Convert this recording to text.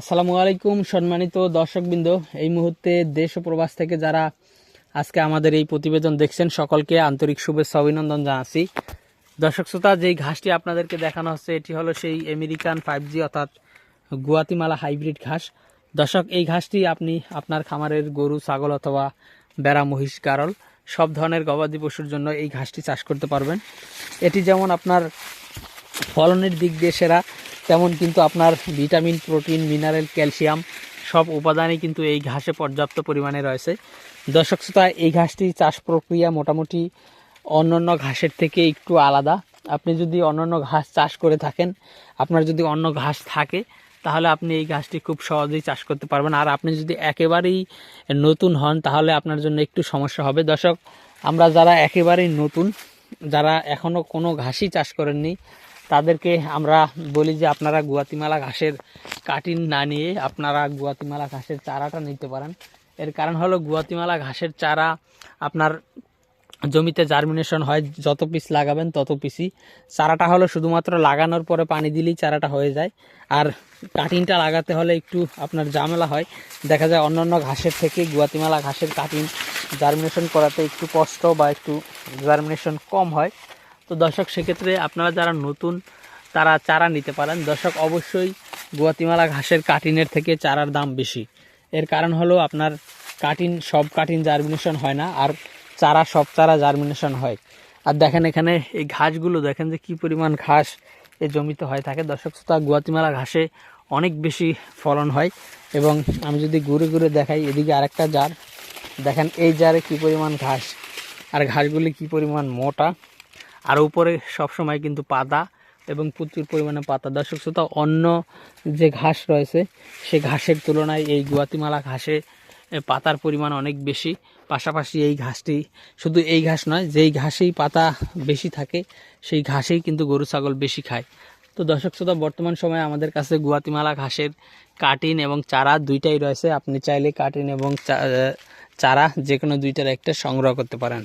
আসসালামু আলাইকুম, সম্মানিত দর্শকবৃন্দ। এই মুহূর্তে দেশ ও প্রবাস থেকে যারা আজকে আমাদের এই প্রতিবেদন দেখছেন, সকলকে আন্তরিক শুভেচ্ছা অভিনন্দন জানাচ্ছি। দর্শক শ্রোতা, যেই ঘাসটি আপনাদেরকে দেখানো হচ্ছে, এটি হলো সেই আমেরিকান ফাইভ জি অর্থাৎ গুয়াতিমালা হাইব্রিড ঘাস। দর্শক, এই ঘাসটি আপনি আপনার খামারের গরু, ছাগল অথবা বেড়া, মহিষ, গারল, সব ধরনের গবাদি পশুর জন্য এই ঘাসটি চাষ করতে পারবেন। এটি যেমন আপনার ফলনের দিক দিয়ে সেরা তেমন কিন্তু আপনার ভিটামিন, প্রোটিন, মিনারেল, ক্যালসিয়াম সব উপাদানই কিন্তু এই ঘাসে পর্যাপ্ত পরিমাণে রয়েছে। দর্শক শ্রোতা, এই ঘাসটি চাষ প্রক্রিয়া মোটামুটি অন্যান্য ঘাসের থেকে একটু আলাদা। আপনি যদি অন্যান্য ঘাস চাষ করে থাকেন, আপনার যদি অন্য ঘাস থাকে, তাহলে আপনি এই ঘাসটি খুব সহজেই চাষ করতে পারবেন। আর আপনি যদি একেবারেই নতুন হন, তাহলে আপনার জন্য একটু সমস্যা হবে। দর্শক, আমরা যারা একেবারেই নতুন, যারা এখনও কোনো ঘাসই চাষ করেননি তাদেরকে আমরা বলি যে আপনারা গুয়াতিমালা ঘাসের কাটিং না নিয়ে আপনারা গুয়াতিমালা ঘাসের চারাটা নিতে পারেন। এর কারণ হলো গুয়াতিমালা ঘাসের চারা আপনার জমিতে জার্মিনেশন হয়, যত পিস লাগাবেন তত পিসই চারাটা হলো শুধুমাত্র লাগানোর পরে পানি দিলেই চারাটা হয়ে যায়। আর কাটিংটা লাগাতে হলে একটু আপনার ঝামেলা হয়। দেখা যায় অন্যান্য ঘাসের থেকে গুয়াতিমালা ঘাসের কাটিং জার্মিনেশন করাতে একটু কষ্ট বা একটু জার্মিনেশন কম হয়। তো দর্শক, সেক্ষেত্রে আপনারা যারা নতুন, তারা চারা নিতে পারেন। দর্শক, অবশ্যই গুয়াতিমালা ঘাসের কাটিনের থেকে চারার দাম বেশি। এর কারণ হলো আপনার কাটিন, সব কাটিন জার্মিনেশন হয় না, আর চারা, সব চারা জার্মিনেশন হয়। আর দেখেন এখানে এই ঘাসগুলো, দেখেন যে কি পরিমাণ ঘাস এ জমিতে হয়ে থাকে। দর্শক, শ্রোতা, গুয়াতিমালা ঘাসে অনেক বেশি ফলন হয়। এবং আমি যদি ঘুরে ঘুরে দেখাই, এদিকে আরেকটা জার। দেখেন এই জারে কি পরিমাণ ঘাস, আর ঘাসগুলি কি পরিমাণ মোটা। আর উপরে সবসময় কিন্তু পাতা এবং প্রচুর পরিমাণে পাতা। দর্শক শ্রোতা, অন্য যে ঘাস রয়েছে, সে ঘাসের তুলনায় এই গুয়াতিমালা ঘাসে পাতার পরিমাণ অনেক বেশি। পাশাপাশি এই ঘাসটি শুধু এই ঘাস নয়, যেই ঘাসেই পাতা বেশি থাকে, সেই ঘাসেই কিন্তু গরু, ছাগল বেশি খায়। তো দর্শক শ্রোতা, বর্তমান সময়ে আমাদের কাছে গুয়াতিমালা ঘাসের কাটিন এবং চারা দুইটাই রয়েছে। আপনি চাইলে কাটিন এবং চারা যে কোনো দুইটার একটা সংগ্রহ করতে পারেন।